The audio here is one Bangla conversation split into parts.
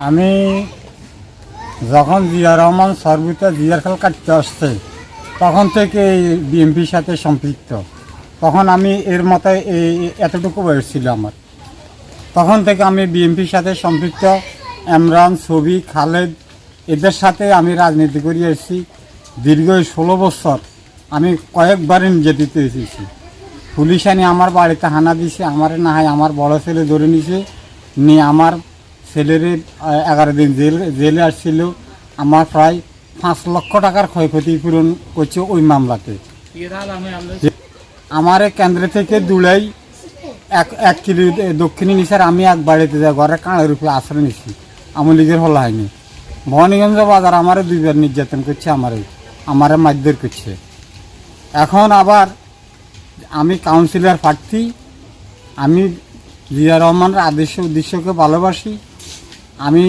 আমি যখন জিয়া রহমান সর্বিত জিয়ার খেল কাটতে আসছে, তখন থেকে বিএমপির সাথে সম্পৃক্ত। তখন আমি এর মতো এই এতটুকু বয়স ছিল আমার। তখন থেকে আমি বিএমপির সাথে সম্পৃক্ত এমরান ছবি, খালেদ, এদের সাথে আমি রাজনীতি করে এসেছি। দীর্ঘ ষোলো বছর আমি কয়েকবার নির্যাতিত এসেছি পুলিশ আনি আমার বাড়িতে হানা দিছে, আমার না হয় আমার বড় ছেলে ধরে নিছে, নিয়ে আমার ছেলের এগারো দিন জেল, জেলে আসছিল। আমার প্রায় পাঁচ লক্ষ টাকার ক্ষয়ক্ষতি পূরণ করছে ওই মামলাতে। আমার কেন্দ্র থেকে দুলাই এক এক কিলো দক্ষিণী নিচার আমি এক বাড়িতে যাই, ঘরে কাঁড়ের উপরে আশ্রয় নিছি। আমি লীগের হল হয়নি। ভবানীগঞ্জ বাজার আমারে দুইবার নির্যাতন করছে আমারে আমারে মারধর করছে। এখন আবার আমি কাউন্সিলর প্রার্থী, আমি জিয়া রহমানের আদর্শ, উদ্দেশ্যকে ভালোবাসি। আমি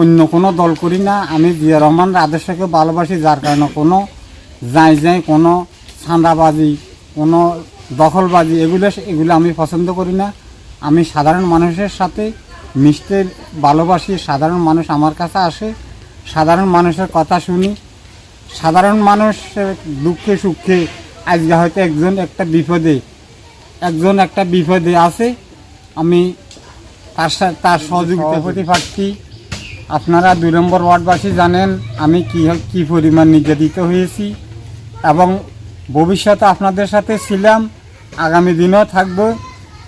অন্য কোনো দল করি না। আমি জিয়া রহমান আদর্শকে ভালোবাসি, যার কারণে কোনো যাই যাই, কোনো ছাঁদাবাজি কোনো দখলবাজি, এগুলো এগুলো আমি পছন্দ করি না। আমি সাধারণ মানুষের সাথে মিশতে ভালোবাসি, সাধারণ মানুষ আমার কাছে আসে, সাধারণ মানুষের কথা শুনি। সাধারণ মানুষের দুঃখে সুখে আজকে হয়তো একজন একটা বিপদে, একজন একটা বিপদে আছে। আমি তার সাথে তার সহযোগিতা প্রতি প্রার্থী আপনারা দুই নম্বর ওয়ার্ডবাসী জানেন আমি কী কী পরিমাণ নির্যাতিত হয়েছি এবং ভবিষ্যতে আপনাদের সাথে ছিলাম আগামী দিনেও থাকব।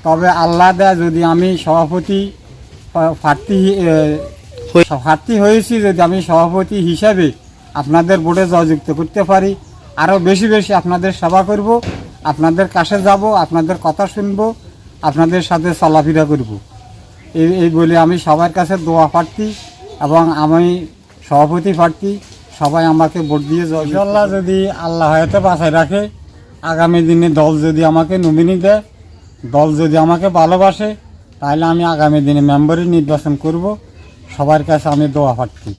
তবে আল্লাহ দেয় যদি আমি সভাপতি প্রার্থী হয়েছি যদি আমি সভাপতি হিসাবে আপনাদের বোর্ডে জয়যুক্ত করতে পারি আরও বেশি বেশি আপনাদের সেবা করব আপনাদের কাছে যাব আপনাদের কথা শুনব আপনাদের সাথে চলাফেরা করব। এই আমি সবার কাছে দোয়া প্রার্থী এবং আমি সভাপতি প্রার্থী। সবাই আমাকে ভোট দিয়ে জয়ল্লাহ যদি আল্লাহ হয়তো বাঁচায় রাখে, আগামী দিনে দল যদি আমাকে নমিনি দেয়, দল যদি আমাকে ভালোবাসে, তাহলে আমি আগামী দিনে মেম্বারই নির্বাচন করব। সবার কাছে আমি দোয়া প্রার্থী।